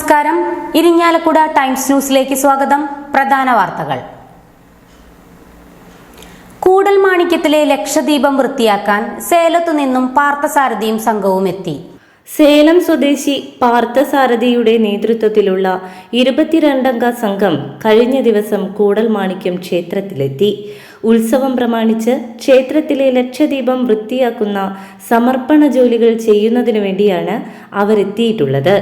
നമസ്കാരം. ഇരിങ്ങാലക്കുട ടൈംസ് ന്യൂസിലേക്ക് സ്വാഗതം. പ്രധാന വാർത്തകൾ. കൂടൽ മാണിക്യത്തിലെ ലക്ഷദ്വീപം വൃത്തിയാക്കാൻ സേലത്തു നിന്നും പാർത്ഥസാരഥിയും സംഘവും എത്തി. സേലം സ്വദേശി പാർത്ഥസാരഥിയുടെ നേതൃത്വത്തിലുള്ള ഇരുപത്തിരണ്ടംഗ സംഘം കഴിഞ്ഞ ദിവസം കൂടൽ മാണിക്യം ക്ഷേത്രത്തിലെത്തി. ഉത്സവം പ്രമാണിച്ച് ക്ഷേത്രത്തിലെ ലക്ഷദ്വീപം വൃത്തിയാക്കുന്ന സമർപ്പണ ജോലികൾ ചെയ്യുന്നതിനു വേണ്ടിയാണ് അവരെത്തിയിട്ടുള്ളത്.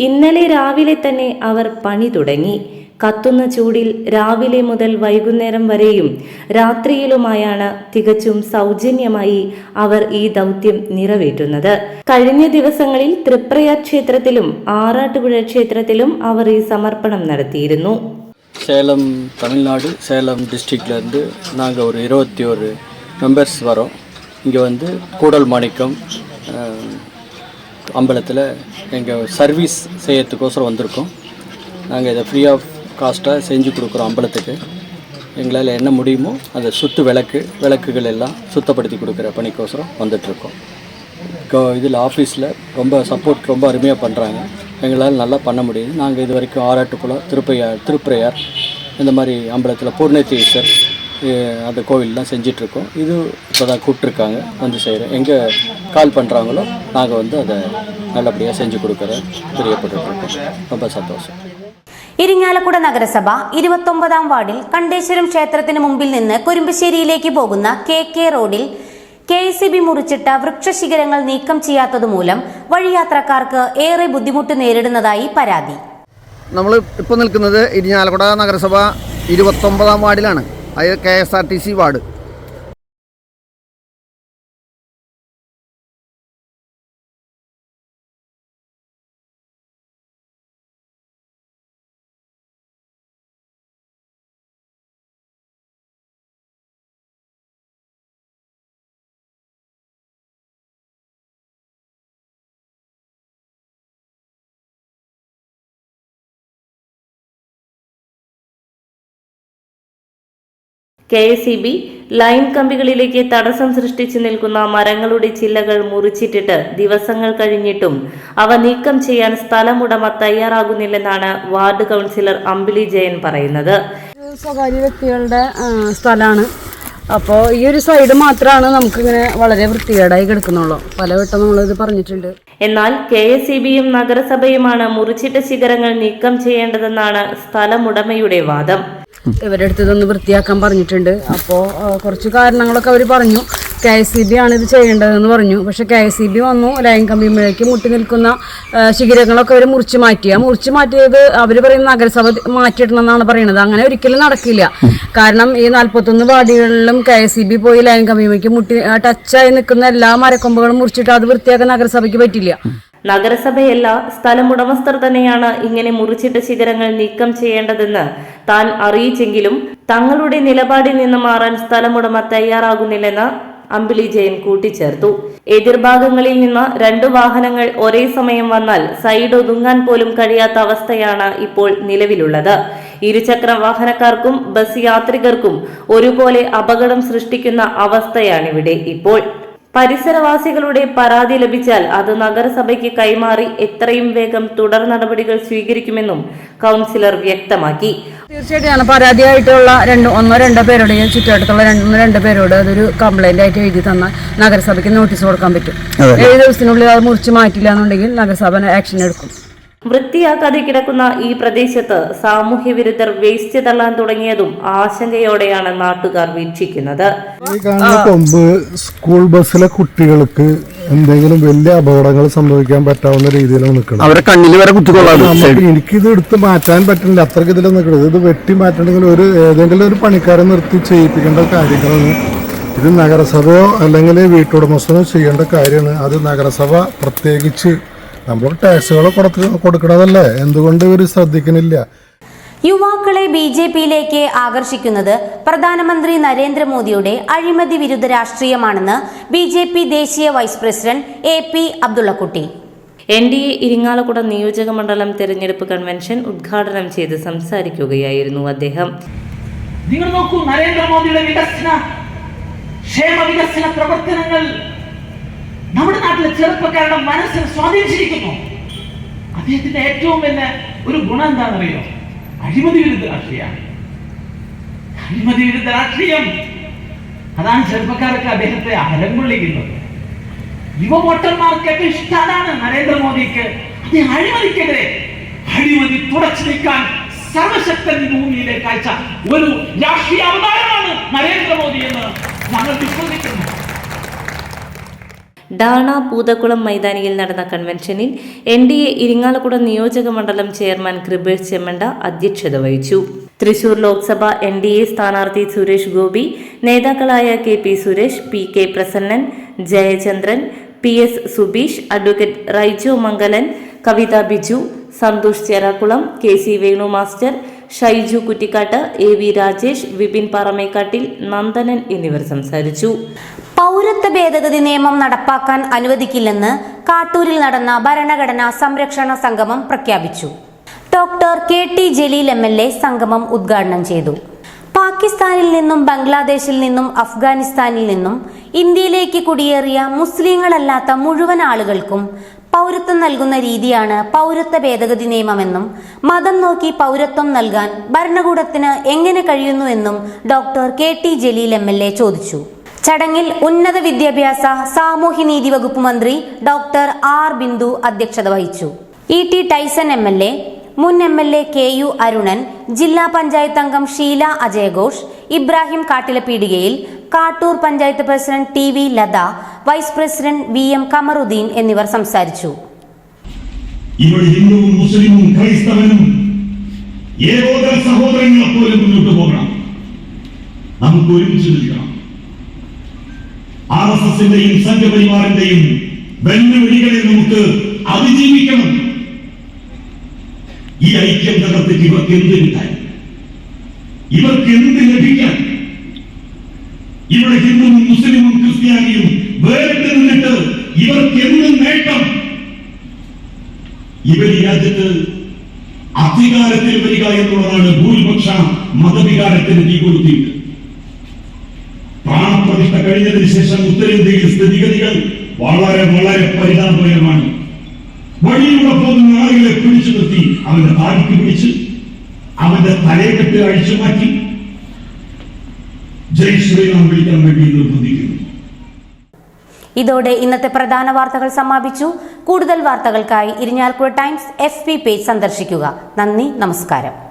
ഇന്നലെ രാവിലെ തന്നെ അവർ പണി തുടങ്ങി കത്തുന്ന ചൂടിൽ രാവിലെ മുതൽ വൈകുന്നേരം വരെയും രാത്രിയിലുമായാണ് തികച്ചും സൗജന്യമായി അവർ ഈ ദൗത്യം നിറവേറ്റുന്നത് കഴിഞ്ഞ ദിവസങ്ങളിൽ തൃപ്രയാർ ക്ഷേത്രത്തിലും ആറാട്ടുപുഴ ക്ഷേത്രത്തിലും அவர் ഈ സമർപ്പണം നടത്തിയിരുന്നു சேலம் தமிழ்நாடு சேலம் டிஸ்ட்ரிக்ட்லேருந்து நாங்கள் ஒரு இருபத்தி ஒரு மெம்பர்ஸ் வரோம் இங்கே வந்து கூடல் மாணிக்கம் அம்பலத்தில் எங்கள் சர்வீஸ் செய்யறதுக்கோசரம் வந்திருக்கோம். நாங்கள் இதை ஃப்ரீ ஆஃப் காஸ்ட்டாக செஞ்சு கொடுக்குறோம் அம்பலத்துக்கு. எங்களால் என்ன முடியுமோ அந்த சுத்து விளக்கு விளக்குகள் எல்லாம் சுத்தப்படுத்தி கொடுக்குற பணிக்கோசரம் வந்துட்டுருக்கோம். இதில் ஆஃபீஸில் ரொம்ப சப்போர்ட் ரொம்ப அருமையாக பண்ணுறாங்க எங்களால் நல்லா பண்ண முடியுது. நாங்கள் இது வரைக்கும் ஆராட்டுக்குளம் திருப்பையார் திருப்பிரையார் இந்த மாதிரி அம்பலத்தில் பூர்ணத்தீஸ்வர் அந்த கோவில்லாம் செஞ்சிட்ருக்கோம் இது இப்போ தான் கூப்பிட்ருக்காங்க வந்து செய்கிறோம் எங்கே கால் பண்ணுறாங்களோ நாங்கள் வந்து அதை நல்லபடியாக செஞ்சு கொடுக்குற தெரியப்பட்டுருக்கோம் ரொம்ப சந்தோஷம் ഇരിങ്ങാലക്കുട നഗരസഭ ഇരുപത്തൊമ്പതാം വാർഡിൽ കണ്ടേശ്വരം ക്ഷേത്രത്തിന് മുമ്പിൽ നിന്ന് കുരുമ്പശ്ശേരിയിലേക്ക് പോകുന്ന കെ കെ റോഡിൽ കെ സി ബി മുറിച്ചിട്ട വൃക്ഷശിഖരങ്ങൾ നീക്കം ചെയ്യാത്തതുമൂലം വഴിയാത്രക്കാർക്ക് ഏറെ ബുദ്ധിമുട്ട് നേരിടുന്നതായി പരാതി നമ്മൾ ഇപ്പോൾ നിൽക്കുന്നത് ഇരിഞ്ഞാലക്കുട നഗരസഭ ഇരുപത്തൊമ്പതാം വാർഡിലാണ് അതായത് K S R T C ward. K S E B line കമ്പികളിലേക്ക് തടസ്സം സൃഷ്ടിച്ചു നിൽക്കുന്ന മരങ്ങളുടെ ചില്ലകൾ മുറിച്ചിട്ടിട്ട് ദിവസങ്ങൾ കഴിഞ്ഞിട്ടും അവ നീക്കം ചെയ്യാൻ സ്ഥലമുടമ തയ്യാറാകുന്നില്ലെന്നാണ് വാർഡ് കൗൺസിലർ അമ്പിളി ജയൻ പറയുന്നത്. സ്വകാര്യ വ്യക്തികളുടെ സ്ഥലമാണ് അപ്പോൾ ഈ ഒരു സൈഡ് മാത്രമാണ് നമുക്കിങ്ങനെ വളരെ വൃത്തികേടായി കിടക്കുന്നുള്ളൂ. പലവട്ടം നമ്മളിത് പറഞ്ഞിട്ടുണ്ട്. എന്നാൽ കെ എസ് ഇ ബിയും നഗരസഭയുമാണ് മുറിച്ചിട്ട ശിഖരങ്ങൾ നീക്കം ചെയ്യേണ്ടതെന്നാണ് സ്ഥലമുടമയുടെ വാദം. ഇവരുടെ അടുത്ത് ഇതൊന്ന് വൃത്തിയാക്കാൻ പറഞ്ഞിട്ടുണ്ട്. അപ്പോൾ കുറച്ച് കാരണങ്ങളൊക്കെ അവർ പറഞ്ഞു. കെ എസ് സി ബി ആണ് ഇത് ചെയ്യേണ്ടതെന്ന് പറഞ്ഞു. പക്ഷേ കെ എസ് സി ബി വന്നു. ലൈൻ കമ്പിമേലേക്ക് മുട്ടി നിൽക്കുന്ന ശിഖിരങ്ങളൊക്കെ അവർ മുറിച്ച് മാറ്റി. ആ മുറിച്ച് മാറ്റിയത് അവർ പറയുന്ന നഗരസഭ മാറ്റിയിടണമെന്നാണ് പറയുന്നത് അങ്ങനെ ഒരിക്കലും നടക്കില്ല. കാരണം ഈ നാൽപ്പത്തൊന്ന് വാർഡുകളിലും കെ എസ് സി ബി പോയി ലൈൻ കമ്പിമേക്ക് മുട്ടി ടച്ചായി നിൽക്കുന്ന എല്ലാ മരക്കൊമ്പുകളും മുറിച്ചിട്ട് അത് വൃത്തിയാക്കാൻ നഗരസഭയ്ക്ക് പറ്റില്ല. നഗരസഭയല്ല സ്ഥലമുടമസ്ഥർ തന്നെയാണ് ഇങ്ങനെ മുറിച്ചിട്ട ശിഖരങ്ങൾ നീക്കം ചെയ്യേണ്ടതെന്ന് താൻ അറിയിച്ചെങ്കിലും തങ്ങളുടെ നിലപാടിൽ നിന്ന് മാറാൻ സ്ഥലമുടമ തയ്യാറാകുന്നില്ലെന്ന് അമ്പിളി ജയൻ കൂട്ടിച്ചേർത്തു. എതിർഭാഗങ്ങളിൽ നിന്ന് രണ്ടു വാഹനങ്ങൾ ഒരേ സമയം വന്നാൽ സൈഡ് ഒതുങ്ങാൻ പോലും കഴിയാത്ത അവസ്ഥയാണ് ഇപ്പോൾ നിലവിലുള്ളത്. ഇരുചക്ര വാഹനക്കാർക്കും ബസ് യാത്രികർക്കും ഒരുപോലെ അപകടം സൃഷ്ടിക്കുന്ന അവസ്ഥയാണിവിടെ ഇപ്പോൾ. പരിസരവാസികളുടെ പരാതി ലഭിച്ചാൽ അത് നഗരസഭയ്ക്ക് കൈമാറി എത്രയും വേഗം തുടർ നടപടികൾ സ്വീകരിക്കുമെന്നും കൗൺസിലർ വ്യക്തമാക്കി. തീർച്ചയായിട്ടും പരാതിയായിട്ടുള്ള രണ്ട് ഒന്നോ രണ്ടോ പേരോട് ഞാൻ ചുറ്റുവട്ടത്തുള്ള രണ്ടോ ഒന്നോ രണ്ടോ പേരോട് അതൊരു കംപ്ലൈന്റ് ആയിട്ട് എഴുതി തന്നാൽ നഗരസഭയ്ക്ക് നോട്ടീസ് കൊടുക്കാൻ പറ്റും. ഏഴ് ദിവസത്തിനുള്ളിൽ അത് മുറിച്ച് മാറ്റില്ല എന്നുണ്ടെങ്കിൽ നഗരസഭ ആക്ഷൻ എടുക്കും. വൃത്തിയാക്കാതെ കിടക്കുന്ന ഈ പ്രദേശത്ത് സാമൂഹ്യ വിരുദ്ധർ വേസ്റ്റ് തള്ളാൻ തുടങ്ങിയതും ആശങ്കയോടെയാണ് നാട്ടുകാർ വീക്ഷിക്കുന്നത്. ഈ കാണുന്ന കൊമ്പ് സ്കൂൾ ബസ്സിലെ കുട്ടികൾക്ക് എന്തെങ്കിലും വലിയ അപകടങ്ങൾ സംഭവിക്കാൻ പറ്റാവുന്ന രീതിയിലാണ് നിൽക്കുന്നത്. അവരെ കണ്ണിൽ വരെ എനിക്കിത് എടുത്ത് മാറ്റാൻ പറ്റുന്നില്ല അത്രയ്ക്ക് ഇതിൽ നിൽക്കുന്നത്. ഇത് വെട്ടി മാറ്റണമെങ്കിൽ ഒരു ഏതെങ്കിലും ഒരു പണിക്കാരെ നിർത്തി ചെയ്യിപ്പിക്കേണ്ട കാര്യങ്ങളാണ്. ഇത് നഗരസഭയോ അല്ലെങ്കിൽ വീട്ടുടമസ്ഥനോ ചെയ്യേണ്ട കാര്യമാണ്. അത് നഗരസഭ പ്രത്യേകിച്ച് നമ്മൾ ടാക്സുകൾ കൊടുക്കണതല്ലേ? എന്തുകൊണ്ട് ഇവർ ശ്രദ്ധിക്കണില്ല? യുവാക്കളെ ബി ജെ പിയിലേക്ക് ആകർഷിക്കുന്നത് പ്രധാനമന്ത്രി നരേന്ദ്രമോദിയുടെ അഴിമതി വിരുദ്ധ രാഷ്ട്രീയമാണെന്ന് ബി ജെ പി ദേശീയ vice president A P Abdullakutty. N D A Irinjalakuda നിയോജക മണ്ഡലം തെരഞ്ഞെടുപ്പ് കൺവെൻഷൻ ഉദ്ഘാടനം ചെയ്ത് സംസാരിക്കുകയായിരുന്നു അദ്ദേഹം. നിങ്ങൾ നോക്കൂ നരേന്ദ്രമോദിയുടെ വികസന ക്ഷേമ വികസന പ്രവർത്തനങ്ങൾ നമ്മുടെ നാട്ടിലെ ചെറുപ്പക്കാരുടെ മനസ്സിൽ സ്വാധീനിച്ചിരിക്കുന്നു. അദ്ദേഹത്തിന്റെ ഏറ്റവും വലിയ ഒരു ഗുണം എന്താണെന്നറിയോ? അഴിമതി വിരുദ്ധ രാഷ്ട്രീയമാണ്. അഴിമതി വിരുദ്ധ രാഷ്ട്രീയം. അതാണ് ചെറുപ്പക്കാരൊക്കെ അദ്ദേഹത്തെ അഹരം കൊള്ളിക്കുന്നത് യുവ വോട്ടർമാർക്കൊക്കെ ഇഷ്ടമാണ് നരേന്ദ്രമോദിക്ക്. അദ്ദേഹം അഴിമതിക്കെതിരെ അഴിമതി തുടച്ചു നീക്കാൻ സർവശക്തൻ ഭൂമിയിലേക്ക് അയച്ച ഒരു രാഷ്ട്രീയ അവതാരമാണ് നരേന്ദ്രമോദി എന്ന് ഞങ്ങൾ വിശ്വസിക്കുന്നു. ഡാണ പൂതക്കുളം മൈതാനിയിൽ നടന്ന കൺവെൻഷനിൽ എൻ ഡി എ ഇരിങ്ങാലക്കുട നിയോജക മണ്ഡലം ചെയർമാൻ കൃപേഷ് ചെമ്മണ്ട അധ്യക്ഷത വഹിച്ചു. Thrissur Lok Sabha N D A സ്ഥാനാർത്ഥി സുരേഷ് ഗോപി നേതാക്കളായ K P Suresh P K Prasannan Jayachandran P S Subeesh advocate Raijo Mangalan Kavitha Biju Santhosh Cherakulam K C Venu master Shaiju Kuttikkatt A V Rajesh Vipin Paramekkattil Nandanan എന്നിവർ സംസാരിച്ചു. പൗരത്വ ഭേദഗതി നിയമം നടപ്പാക്കാൻ അനുവദിക്കില്ലെന്ന് കാട്ടൂരിൽ നടന്ന ഭരണഘടനാ സംരക്ഷണ സംഗമം പ്രഖ്യാപിച്ചു. Doctor K T Jaleel M L A സംഗമം ഉദ്ഘാടനം ചെയ്തു. പാകിസ്ഥാനിൽ നിന്നും ബംഗ്ലാദേശിൽ നിന്നും അഫ്ഗാനിസ്ഥാനിൽ നിന്നും ഇന്ത്യയിലേക്ക് കുടിയേറിയ മുസ്ലിങ്ങളല്ലാത്ത മുഴുവൻ ആളുകൾക്കും പൗരത്വം നൽകുന്ന രീതിയാണ് പൗരത്വ ഭേദഗതി നിയമമെന്നും മതം നോക്കി പൗരത്വം നൽകാൻ ഭരണകൂടത്തിന് എങ്ങനെ കഴിയുന്നുവെന്നും doctor K T Jaleel M ചോദിച്ചു. ചടങ്ങിൽ ഉന്നത വിദ്യാഭ്യാസ സാമൂഹ്യനീതി വകുപ്പ് മന്ത്രി ഡോക്ടർ ആർ ബിന്ദു അധ്യക്ഷത വഹിച്ചു. E T Tyson M L A മുൻ M L A K U Arunan ജില്ലാ പഞ്ചായത്ത് അംഗം ഷീല അജയഘോഷ് Ibrahim കാട്ടിലപ്പീടികയിൽ Kattoor panchayat president T V Latha vice president V M Kamaruddeen എന്നിവർ സംസാരിച്ചു. ഏകോദര സഹോദരങ്ങളെ പോലെ മുന്നോട്ട് പോകണം. നമുക്ക് ഒരുമിച്ച് നിൽക്കണം. ആർ എസ് എസിന്റെയും സംഘപരിവാറിന്റെയും വെല്ലുവിളികളെ നമുക്ക് അതിജീവിക്കണം. ഈ ഐക്യം തകർത്തിട്ട് ഇവർക്ക് എന്ത് കിട്ടാൻ? ഇവർക്ക് എന്ത് ലഭിക്കാൻ? ഇവിടെ ഹിന്ദുവും മുസ്ലിമും ക്രിസ്ത്യാനിയും വേറിട്ട് നിന്നിട്ട് ഇവർക്ക് എന്ത് നേട്ടം? ഇവർ ഈ രാജ്യത്ത് അധികാരത്തിൽ വരിക എന്നുള്ളതാണ് ഭൂരിപക്ഷ മതവികാരത്തിന് തീ കൊടുത്തിട്ട് കഴിഞ്ഞതിന് ശേഷം ഉത്തരേന്ത്യയിൽ സ്ഥിതിഗതികൾ വളരെ വളരെ പരിതാപകരമാണ്. വഴിയിലൂടെ പോകുന്ന ആളുകളെ പിടിച്ചു നിർത്തി അവന്റെ താടിക്ക് പിടിച്ച് അവന്റെ തലയെക്കെട്ട് അഴിച്ചു മാറ്റി. ജയ് ശ്രീറാം വിളിക്കാൻ വേണ്ടി നിർബന്ധിക്കുന്നു ഇതോടെ ഇന്നത്തെ പ്രധാന വാർത്തകൾ സമാപിച്ചു. കൂടുതൽ വാർത്തകൾക്കായി ഇരിഞ്ഞാലക്കുഴ ടൈംസ് എഫ് പേജ് സന്ദർശിക്കുക. നന്ദി നമസ്കാരം.